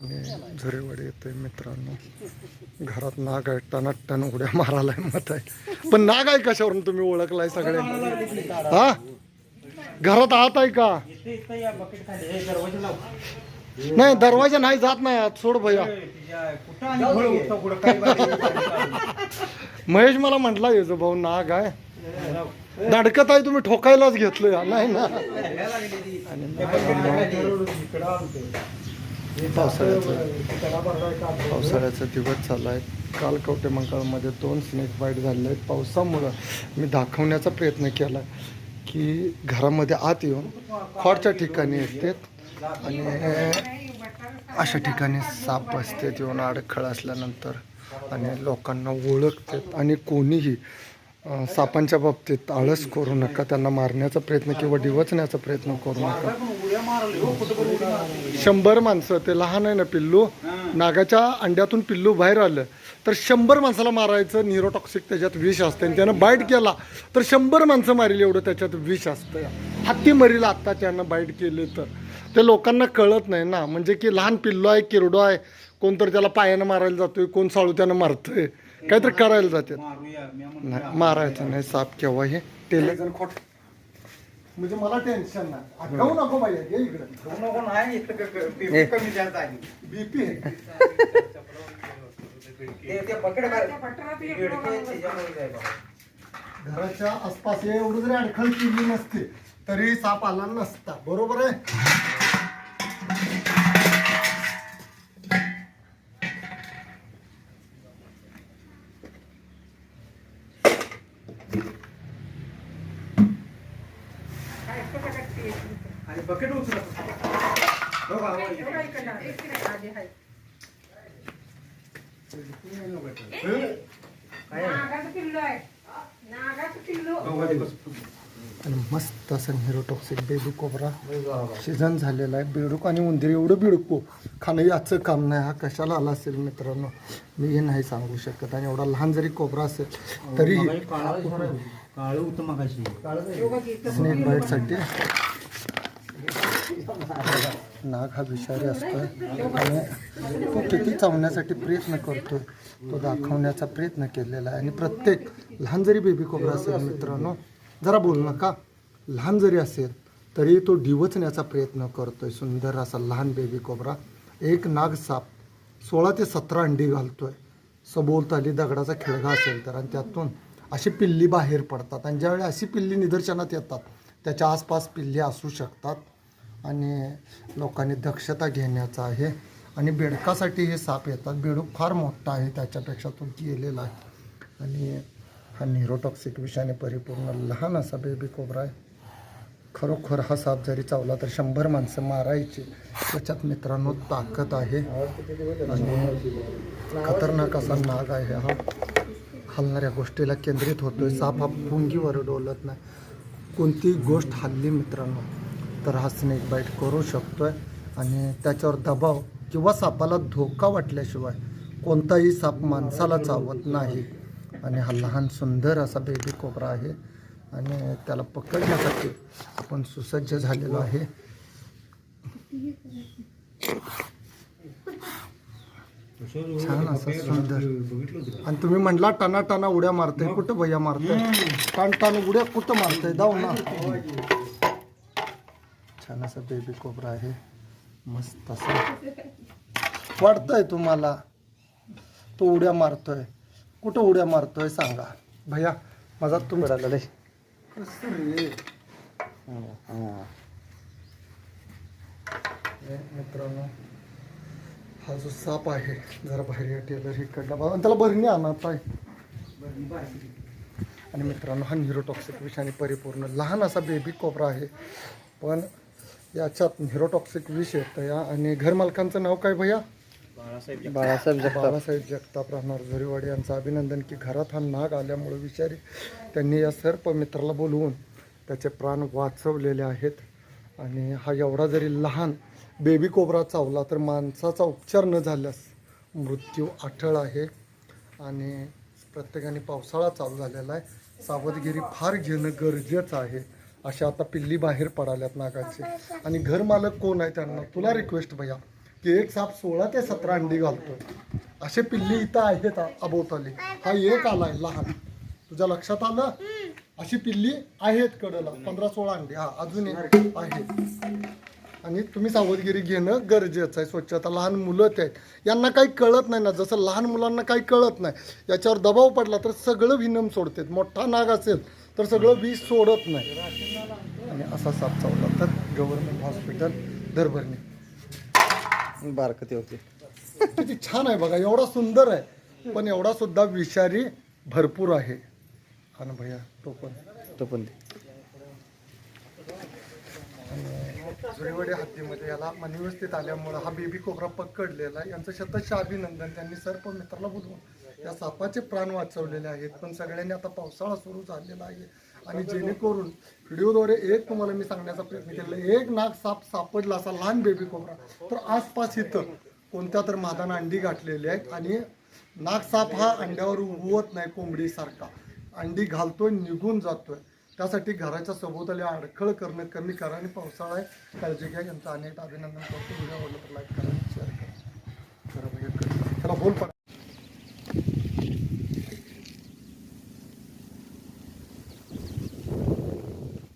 मी झुरेवाडी येतोय मित्रांनो. घरात नाग आहे टनाटन उड्या मारायला मत आहे. पण नाग आहे कशावरून तुम्ही ओळखलाय सगळे? हा? घरात आत आहे का? नाही दरवाजा नाही जात नाही आत. सोड भैया. महेश मला म्हटला येजो भाऊ नाग आहे. धडकत आहे तुम्ही ठोकायलाच घेतलं नाही ना? पावसाळ्याचं पावसाळ्याचा दिवस चालू आहे काल कवटे मंकाळमध्ये दोन स्नेक बाईट झालेले आहेत. पावसामुळं मी दाखवण्याचा प्रयत्न केला की घरामध्ये आत येऊन खॉडच्या ठिकाणी असतात आणि अशा ठिकाणी साप बसतात येऊन अडखळ असल्यानंतर आणि लोकांना ओळखतात आणि कोणीही सापांच्या बाबतीत आळस करू नका त्यांना मारण्याचा प्रयत्न किंवा डिवचण्याचा प्रयत्न करू नका. शंभर माणसं ते लहान आहे ना पिल्लू नागाच्या अंड्यातून पिल्लू बाहेर आलं तर शंभर माणसाला मारायचं न्यूरोटॉक्सिक त्याच्यात विष असतं. आणि त्यानं बाईट केला तर शंभर माणसं मारील एवढं त्याच्यात विष असतं. हत्ती मरील आत्ता त्यानं बाईट केले तर. ते लोकांना कळत नाही ना. म्हणजे की लहान पिल्लू आहे किरडो आहे कोणतरी त्याला पायानं मारायला जातोय कोण साळू त्यानं मारतोय. काहीतरी करायला जाते नाही मारायचं नाही साप केव्हा हे टेले म्हणजे मला टेन्शन नाही. खाऊ नको बाई ये इकडे. बीपी घराच्या आसपास हे एवढं जरी अडखळ केली नसते तरी साप आला नसता. बरोबर आहे? आणि मस्त असं निरोटॉक्सिक बेबी कोबरा. सीझन झालेला आहे. बेडूक आणि उंदीर एवढं बिडको. खाणं याचं काम नाही. हा कशाला आला असेल मित्रांनो? मी हे नाही सांगू शकत. आणि एवढा लहान जरी कोबरा असेल तरी स्नेक बाईटसाठी नाग हा विषारी असतो आणि तो किती चावण्यासाठी प्रयत्न करतोय तो दाखवण्याचा प्रयत्न केलेला आहे. आणि प्रत्येक लहान जरी बेबी कोबरा असेल मित्रांनो जरा बोल नका लहान जरी असेल तरी तो डिवचण्याचा प्रयत्न करतोय. सुंदर असा लहान बेबी कोबरा एक नाग साप सोळा ते सतरा अंडी घालतोय. सभोवताली दगडाचा खिळगा असेल तर. आणि त्यातून अशी पिल्ली बाहेर पडतात. आणि ज्यावेळी अशी पिल्ली निदर्शनात येतात त्याच्या आसपास पिल्ले असू शकतात आणि लोकांनी दक्षता घेण्याचा आहे. आणि बेडकासाठी हे साप येतात. बेडूक फार मोठा आहे त्याच्यापेक्षा तो गेलेला आहे. आणि हा न्यूरोटॉक्सिक विषाने परिपूर्ण लहान असा बेबी कोबरा आहे. खरोखर हा साप जरी चावला तर शंभर माणसं मारायची त्याच्यात मित्रांनो ताकद आहे. आणि खतरनाक असा नाग आहे हा. हलणाऱ्या गोष्टीला केंद्रित होतोय. साप हा फुंगीवर डोलत नाही. कोणतीही गोष्ट हल्ली मित्रांनो तर हा स्नेक बाईट करू आहे आणि त्याच्यावर दबाव किंवा सापाला धोका वाटल्याशिवाय कोणताही साप माणसाला चावत नाही. आणि हा लहान सुंदर असा बेबी कोबरा आहे. आणि त्याला पकडण्यासाठी आपण सुसज्ज झालेलो आहे. छान असं सुंदर. आणि तुम्ही म्हणला टना टना उड्या मारताय. कुठं भैया मारताय? टन टन उड्या कुठं मारताय? जाऊ ना. छान असं बेबी कोबरा आहे. मस्त असं. वाटतंय तुम्हाला. तो उड्या मारतोय. कुठं उड्या मारतोय सांगा. भैया माझा तुम्ही रे कसं रे? हे मित्रांनो हा जो साप आहे जरा बाहेर या टेलर इकडला बघा आणि त्याला बरणी आणत आहे आणि मित्रांनो हा न्यूरोटॉक्सिक विषाने परिपूर्ण लहान असा बेबी कोबरा आहे. पण याच्यात न्यूरोटॉक्सिक विष येतं या. आणि घरमालकांचं नाव काय भैया? बाळासाहेब जगताप. बाळासाहेब जगताप. राहणार झुरीवाडी यांचं. अभिनंदन की घरात हा नाग आल्यामुळे विचारी त्यांनी या सर्प मित्राला बोलवून त्याचे प्राण वाचवलेले आहेत. आणि हा एवढा जरी लहान बेबी कोबरा चावला तर माणसाचा उपचार न झाल्यास मृत्यू आठळ आहे. आणि प्रत्येकाने पावसाळा चालू झालेला आहे. सावधगिरी फार घेणं गरजेचं आहे. अशा आता पिल्ली बाहेर पडाल्यात नागाची. आणि घरमालक कोण आहे त्यांना तुला रिक्वेस्ट भैया की एक साप सोळा ते सतरा अंडी घालतोय असे पिल्ली इथं आहेत अभोवताली हा एक आलाय लहान. तुझ्या लक्षात आलं? अशी पिल्ली आहेत कडला. पंधरा सोळा अंडी. हा अजून एक आहे. आणि तुम्ही सावधगिरी घेणं गरजेचं आहे. स्वच्छता लहान मुलं ते. आहेत यांना काही कळत नाही ना. जसं लहान मुलांना काही कळत नाही याच्यावर दबाव पडला तर सगळं विनम सोडतात. मोठा नाग असेल तर सगळं विष सोडत नाही. आणि असा साप चावला तर गव्हर्नमेंट हॉस्पिटल दरभरणी बारकं ते होते. किती छान आहे बघा. एवढा सुंदर आहे. पण एवढा सुद्धा विषारी भरपूर आहे. हा ना भैया तो पण. तो पण जुळीवाडी हद्दीमध्ये याला मनिवस्थित आल्यामुळं हा बेबी कोबरा पकडलेला आहे. यांचं शतश अभिनंदन त्यांनी सर्प मित्राला बोलवून या सापाचे प्राण वाचवलेले आहेत. पण सगळ्यांनी आता पावसाळा सुरू झालेला आहे. आणि जेणेकरून व्हिडिओद्वारे एक तुम्हाला मी सांगण्याचा प्रयत्न केला एक नाग साप सापडला असा लहान बेबी कोबरा तर आसपास इथं कोणत्या तर मादानं अंडी गाठलेली आहेत. आणि नाग साप हा अंड्यावर उगवत नाही कोंबडीसारखा. अंडी घालतोय निघून जातोय. त्यासाठी घराच्या सभोवताली अडखळ करणं कमी करा आणि पावसाळा आहे काळजी घ्या. यांचं अनेक अभिनंदन करतो. व्हिडिओ आवडलं तर लाईक करा शेअर करा. म्हणजे चला बोल पण.